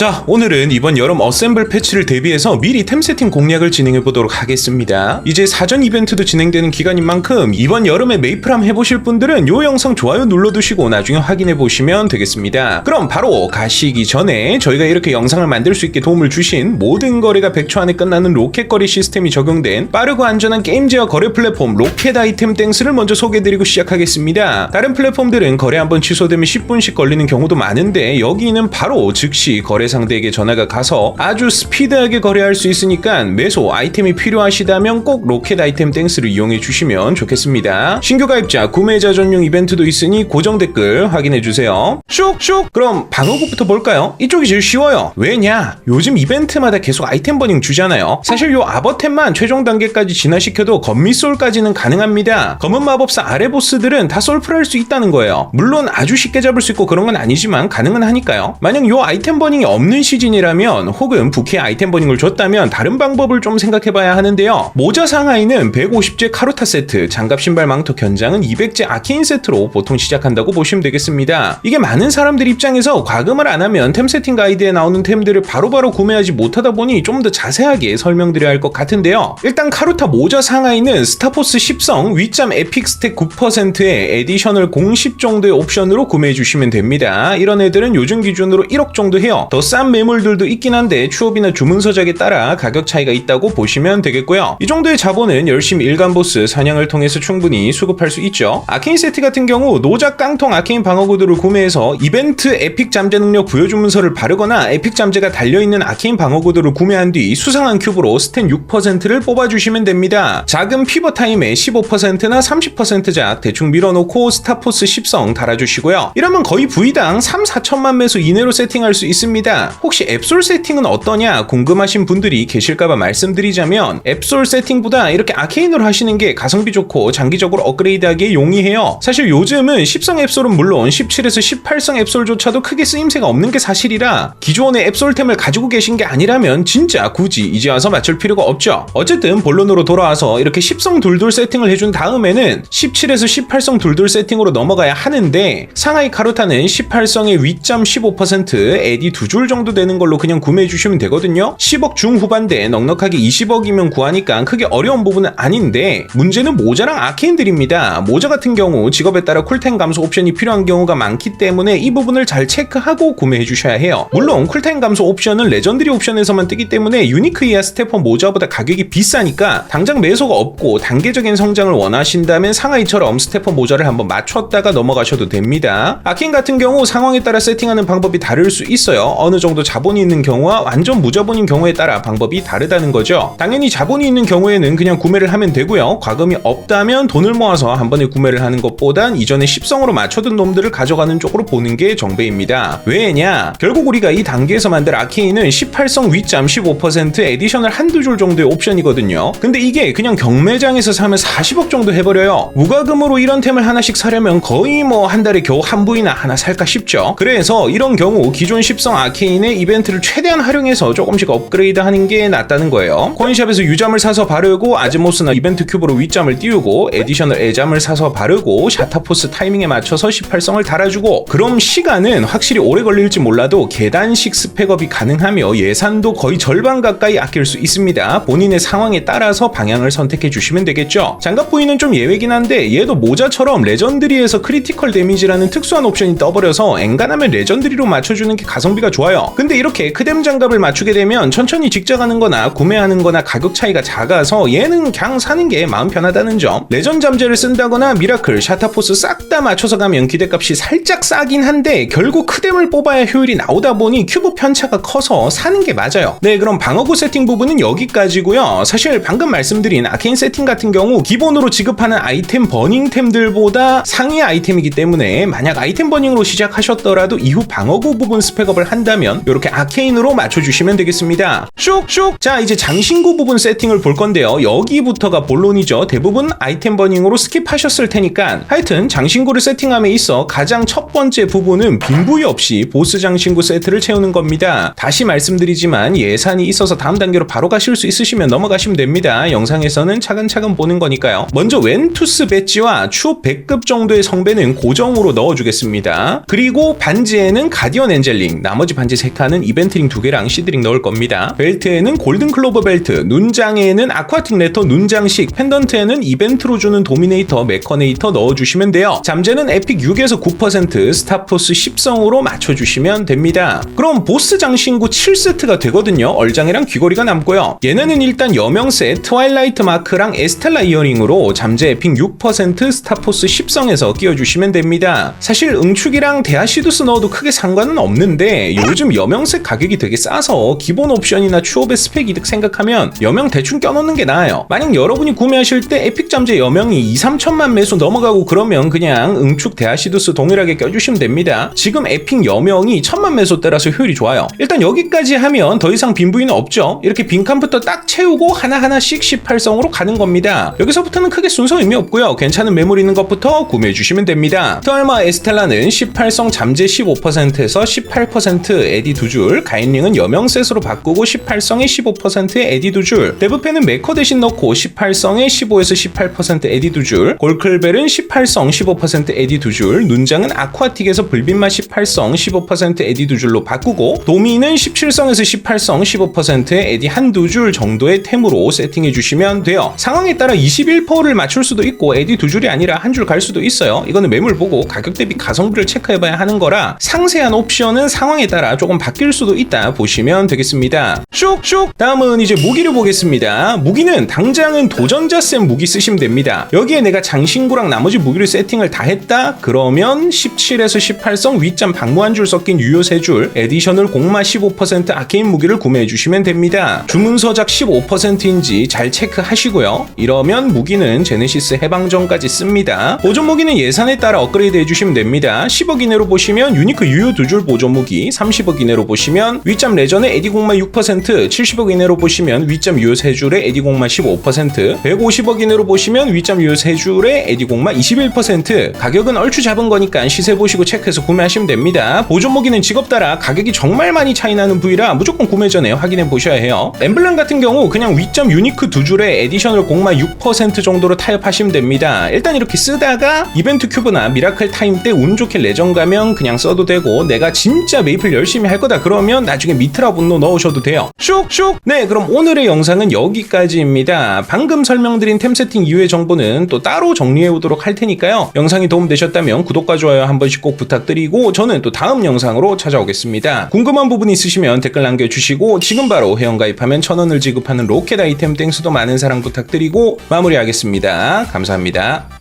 자, 오늘은 이번 여름 어셈블 패치를 대비해서 미리 템 세팅 공략을 진행해 보도록 하겠습니다. 이제 사전 이벤트도 진행되는 기간인 만큼 이번 여름에 메이플함 해보실 분들은 요 영상 좋아요 눌러두시고 나중에 확인해 보시면 되겠습니다. 그럼 바로 가시기 전에 저희가 이렇게 영상을 만들 수 있게 도움을 주신 모든 거래가 100초 안에 끝나는 로켓 거래 시스템이 적용된 빠르고 안전한 게임 제어 거래 플랫폼 로켓 아이템 땡스를 먼저 소개해드리고 시작하겠습니다. 다른 플랫폼들은 거래 한번 취소되면 10분씩 걸리는 경우도 많은데 여기는 바로 즉시 거래 상대에게 전화가 가서 아주 스피드하게 거래할 수 있으니까 매소 아이템이 필요하시다면 꼭 로켓 아이템 땡스를 이용해 주시면 좋겠습니다. 신규 가입자, 구매자 전용 이벤트도 있으니 고정 댓글 확인해 주세요. 슉슉! 그럼 방어구부터 볼까요? 이쪽이 제일 쉬워요. 왜냐? 요즘 이벤트마다 계속 아이템 버닝 주잖아요. 사실 요 아버템만 최종 단계까지 진화시켜도 검미솔까지는 가능합니다. 검은 마법사 아래 보스들은 다 솔플할 수 있다는 거예요. 물론 아주 쉽게 잡을 수 있고 그런 건 아니지만 가능은 하니까요. 만약 요 아이템 버닝이 없는 시즌이라면 혹은 부캐 아이템 버닝을 줬다면 다른 방법을 좀 생각해봐야 하는데요. 모자 상하이는 150제 카루타 세트, 장갑 신발 망토 견장은 200제 아케인 세트로 보통 시작한다고 보시면 되겠습니다. 이게 많은 사람들 입장에서 과금을 안 하면 템 세팅 가이드에 나오는 템들을 바로바로 구매하지 못하다 보니 좀 더 자세하게 설명드려야 할 것 같은데요. 일단 카루타 모자 상하이는 스타포스 10성 위점 에픽 스택 9%의 에디셔널 공식 정도의 옵션으로 구매해 주시면 됩니다. 이런 애들은 요즘 기준으로 1억 정도 해요. 더싼 매물들도 있긴 한데 추업이나 주문 서적에 따라 가격 차이가 있다고 보시면 되겠고요. 이 정도의 자본은 열심히 일간 보스 사냥을 통해서 충분히 수급할 수 있죠. 아케인 세트 같은 경우 노작 깡통 아케인 방어구들을 구매해서 이벤트 에픽 잠재 능력 부여 주문서를 바르거나 에픽 잠재가 달려있는 아케인 방어구들을 구매한 뒤 수상한 큐브로 스탠 6%를 뽑아주시면 됩니다. 작은 피버 타임에 15%나 30%작 대충 밀어놓고 스타포스 10성 달아주시고요. 이러면 거의 부위당 3, 4천만 매수 이내로 세팅할 수 있습니다. 혹시 앱솔 세팅은 어떠냐 궁금하신 분들이 계실까봐 말씀드리자면 앱솔 세팅보다 이렇게 아케인으로 하시는 게 가성비 좋고 장기적으로 업그레이드하기에 용이해요. 사실 요즘은 10성 앱솔은 물론 17에서 18성 앱솔조차도 크게 쓰임새가 없는 게 사실이라 기존의 앱솔템을 가지고 계신 게 아니라면 진짜 굳이 이제 와서 맞출 필요가 없죠. 어쨌든 본론으로 돌아와서 이렇게 10성 둘둘 세팅을 해준 다음에는 17에서 18성 둘둘 세팅으로 넘어가야 하는데 상하이 카루타는 18성의 위점 15% 에디 두줄 정도 되는 걸로 그냥 구매해 주시면 되거든요. 10억 중후반대 넉넉하게 20억이면 구하니까 크게 어려운 부분은 아닌데 문제는 모자랑 아케인들입니다. 모자 같은 경우 직업에 따라 쿨타임 감소 옵션이 필요한 경우가 많기 때문에 이 부분을 잘 체크하고 구매해 주셔야 해요. 물론 쿨타임 감소 옵션은 레전드리 옵션에서만 뜨기 때문에 유니크 이하 스테퍼 모자보다 가격이 비싸니까 당장 매소가 없고 단계적인 성장을 원하신다면 상하이처럼 스테퍼 모자를 한번 맞췄다가 넘어가셔도 됩니다. 아케인 같은 경우 상황에 따라 세팅하는 방법이 다를 수 있어요. 어느 정도 자본이 있는 경우와 완전 무자본인 경우에 따라 방법이 다르다는 거죠. 당연히 자본이 있는 경우에는 그냥 구매를 하면 되고요. 과금이 없다면 돈을 모아서 한 번에 구매를 하는 것보단 이전에 10성으로 맞춰둔 놈들을 가져가는 쪽으로 보는 게 정배입니다. 왜냐? 결국 우리가 이 단계에서 만들 아케인은 18성 위점 15% 에디셔널 한두 줄 정도의 옵션이거든요. 근데 이게 그냥 경매장에서 사면 40억 정도 해버려요. 무과금으로 이런 템을 하나씩 사려면 거의 뭐 한 달에 겨우 한 부이나 하나 살까 싶죠. 그래서 이런 경우 기존 10성 아케인 의 이벤트를 최대한 활용해서 조금씩 업그레이드 하는 게 낫다는 거예요. 코인샵에서 유점을 사서 바르고 아즈모스나 이벤트 큐브로 윗점을 띄우고 에디셔널 애잠을 사서 바르고 샤타포스 타이밍에 맞춰서 18성을 달아주고 그럼 시간은 확실히 오래 걸릴지 몰라도 계단식 스펙업이 가능하며 예산도 거의 절반 가까이 아낄 수 있습니다. 본인의 상황에 따라서 방향을 선택해 주시면 되겠죠. 장갑 부위는 좀 예외긴 한데 얘도 모자처럼 레전드리에서 크리티컬 데미지라는 특수한 옵션이 떠버려서 엔간하면 레전드리로 맞춰주는 게 가성비가 좋아요. 근데 이렇게 크뎀 장갑을 맞추게 되면 천천히 직작하는 거나 구매하는 거나 가격 차이가 작아서 얘는 그냥 사는 게 마음 편하다는 점. 레전 잠재를 쓴다거나 미라클, 샤타포스 싹 다 맞춰서 가면 기대값이 살짝 싸긴 한데 결국 크뎀을 뽑아야 효율이 나오다 보니 큐브 편차가 커서 사는 게 맞아요. 네, 그럼 방어구 세팅 부분은 여기까지고요. 사실 방금 말씀드린 아케인 세팅 같은 경우 기본으로 지급하는 아이템 버닝템들보다 상위 아이템이기 때문에 만약 아이템 버닝으로 시작하셨더라도 이후 방어구 부분 스펙업을 한다면 이렇게 아케인으로 맞춰주시면 되겠습니다. 슉슉! 자, 이제 장신구 부분 세팅을 볼 건데요. 여기부터가 본론이죠. 대부분 아이템 버닝으로 스킵하셨을 테니까 하여튼 장신구를 세팅함에 있어 가장 첫 번째 부분은 빈 부위 없이 보스 장신구 세트를 채우는 겁니다. 다시 말씀드리지만 예산이 있어서 다음 단계로 바로 가실 수 있으시면 넘어가시면 됩니다. 영상에서는 차근차근 보는 거니까요. 먼저 웬투스 배지와 추 100급 정도의 성배는 고정으로 넣어주겠습니다. 그리고 반지에는 가디언 엔젤링, 나머지 반지 반지 3칸은 이벤트링 2개랑 시드링 넣을 겁니다. 벨트에는 골든 클로버 벨트, 눈장에는 아쿠아틱 레터 눈장식, 펜던트에는 이벤트로 주는 도미네이터, 메커네이터 넣어주시면 돼요. 잠재는 에픽 6에서 9%, 스타포스 10성으로 맞춰주시면 됩니다. 그럼 보스 장신구 7세트가 되거든요. 얼장이랑 귀걸이가 남고요. 얘네는 일단 여명세, 트와일라이트 마크랑 에스텔라 이어링으로 잠재 에픽 6%, 스타포스 10성에서 끼워주시면 됩니다. 사실 응축이랑 대하시두스 넣어도 크게 상관은 없는데 요즘 여명색 가격이 되게 싸서 기본 옵션이나 추업의 스펙 이득 생각하면 여명 대충 껴놓는 게 나아요. 만약 여러분이 구매하실 때 에픽 잠재 여명이 2, 3천만 매수 넘어가고 그러면 그냥 응축 대하시두스 동일하게 껴주시면 됩니다. 지금 에픽 여명이 천만 매수대라서 효율이 좋아요. 일단 여기까지 하면 더 이상 빈 부위는 없죠. 이렇게 빈칸부터 딱 채우고 하나하나씩 18성으로 가는 겁니다. 여기서부터는 크게 순서 의미 없고요. 괜찮은 매물 있는 것부터 구매해 주시면 됩니다. 트알마 에스텔라는 18성 잠재 15%에서 18% 에디 두 줄, 가인링은 여명셋으로 바꾸고 18성에 15%의 에디 두 줄, 데브펜은 메커 대신 넣고 18성에 15에서 18% 에디 두 줄, 골클벨은 18성 15% 에디 두 줄, 눈장은 아쿠아틱에서 불빛맛 18성 15% 에디 두 줄로 바꾸고 도미는 17성에서 18성 15%의 에디 한 두 줄 정도의 템으로 세팅해 주시면 돼요. 상황에 따라 21%를 맞출 수도 있고 에디 두 줄이 아니라 한 줄 갈 수도 있어요. 이거는 매물 보고 가격 대비 가성비를 체크해 봐야 하는 거라 상세한 옵션은 상황에 따라 조금 바뀔 수도 있다 보시면 되겠습니다. 슉슉 다음은 이제 무기를 보겠습니다. 무기는 당장은 도전자 쌤 무기 쓰시면 됩니다. 여기에 내가 장신구랑 나머지 무기를 세팅을 다 했다? 그러면 17에서 18성 윗점 방무 한 줄 섞인 유효 3줄 에디셔널 공마 15% 아케인 무기를 구매해 주시면 됩니다. 주문 서작 15%인지 잘 체크하시고요. 이러면 무기는 제네시스 해방전까지 씁니다. 보존 무기는 예산에 따라 업그레이드 해주시면 됩니다. 10억 이내로 보시면 유니크 유효 두 줄 보존 무기, 30억 이내로 보시면 윗점 레전의 에디 공마 6%, 70억 이내로 보시면 윗점 유효 3줄의 에디 공마 15%, 150억 이내로 보시면 윗점 유효 3줄의 에디 공마 21%. 가격은 얼추 잡은 거니까 시세 보시고 체크해서 구매하시면 됩니다. 보존 무기는 직업 따라 가격이 정말 많이 차이 나는 부위라 무조건 구매 전에 확인해 보셔야 해요. 엠블렘 같은 경우 그냥 윗점 유니크 두 줄의 에디셔널 공마 6% 정도로 타협하시면 됩니다. 일단 이렇게 쓰다가 이벤트 큐브나 미라클 타임 때 운 좋게 레전 가면 그냥 써도 되고 내가 진짜 메이플 열심히 할 거다 그러면 나중에 미트라 분노 넣으셔도 돼요. 슉슉! 네, 그럼 오늘의 영상은 여기까지입니다. 방금 설명드린 템 세팅 이후의 정보는 또 따로 정리해 오도록 할 테니까요. 영상이 도움되셨다면 구독과 좋아요 한 번씩 꼭 부탁드리고 저는 또 다음 영상으로 찾아오겠습니다. 궁금한 부분 있으시면 댓글 남겨주시고 지금 바로 회원가입하면 천원을 지급하는 로켓 아이템 땡수도 많은 사랑 부탁드리고 마무리하겠습니다. 감사합니다.